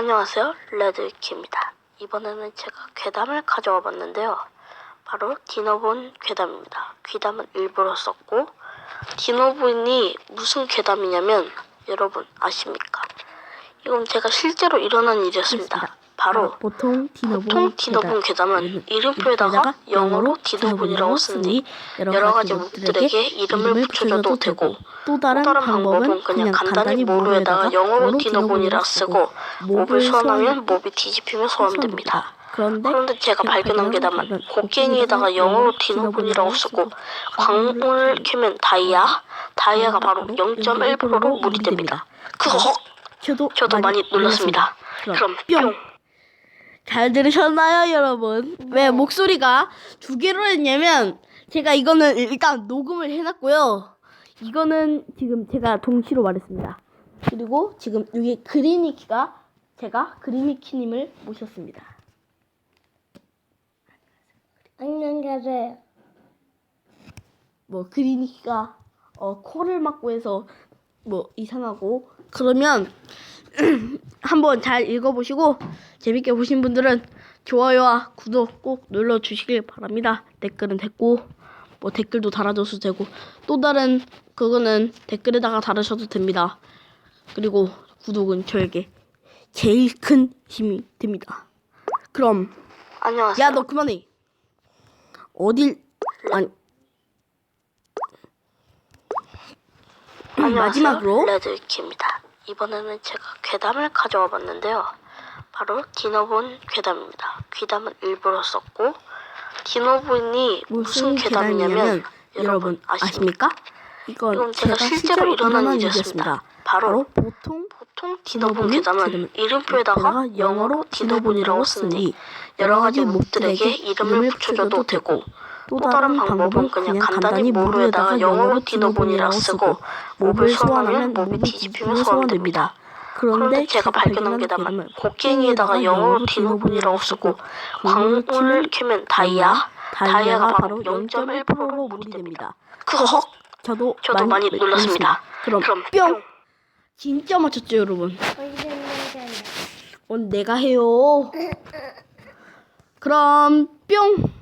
안녕하세요. 레드위키입니다. 이번에는 제가 괴담을 가져와 봤는데요. 바로 디노본 괴담입니다. 귀담은 일부러 썼고 디노본이 무슨 괴담이냐면 여러분 아십니까? 이건 제가 실제로 일어난 일이었습니다. 바로 보통 디노본 보통 디노본 괴담은 이름표에다가 영어로 디노본이라고 쓰니 여러 가지 몹들에게 이름을 붙여줘도 되고 또또 다른 방법은 그냥 간단히 모루에다가 영어로 디노본이라 쓰고 몹을 소환하면 몹이 뒤집히며 소환됩니다. 그런데, 그런데 제가 발견한 괴담은 곡괭이에다가 영어로 디노본이라고 쓰고 광물을 캐면 다이아, 다이아가 바로 0.1%로 물이 됩니다. 그거 저도, 저도 많이 놀랐습니다. 그럼 뿅! 잘 들으셨나요, 여러분? 왜 목소리가 두 개로 했냐면 제가 이거는 일단 녹음을 해놨고요. 이거는 지금 제가 동시로 말했습니다. 그리고 지금 여기 그리니키가 제가 그리니키님을 모셨습니다. 안녕하세요. 뭐 그리니키가 어, 코를 막고 해서 뭐 이상하고 그러면 한번 잘 읽어보시고 재밌게 보신 분들은 좋아요와 구독 꼭 눌러주시길 바랍니다. 댓글은 됐고 뭐 댓글도 달아줘도 되고 또 다른 그거는 댓글에다가 달으셔도 됩니다. 그리고 구독은 저에게 제일 큰 힘이 됩니다. 그럼 안녕하세요. 야 너 그만해. 어딜 아니 안녕하세요. 마지막으로 레드위키입니다. 이번에는 제가 괴담을 가져와 봤는데요. 바로 디노본 괴담입니다. 귀담은 일부러 썼고 디노본이 무슨 괴담이냐면 여러분 아십니까? 이건, 이건 제가 실제로 일어난 일이었습니다. 바로 보통 보통 디노본 괴담은 이름표에다가 영어로 디노본이라고 쓰니 여러 가지 몹들에게 이름을 붙여줘도 되고 또 다른 방법은 그냥 간단히 모루에다가 영어로 디노본이라 쓰고 몹을 소환하면 몹이 뒤집히며 소환됩니다. 그런데 제가 발견한 괴담은 곡괭이에다가 영어로 디노본이라고 쓰고 광물을 캐면 다이아, 다이아가 바로 0.1%로 물이 됩니다. 그거 저도 저도 많이 놀랐습니다. 그럼, 그럼 뿅 진짜 맞췄죠 여러분. 오늘 내가 해요 그럼 뿅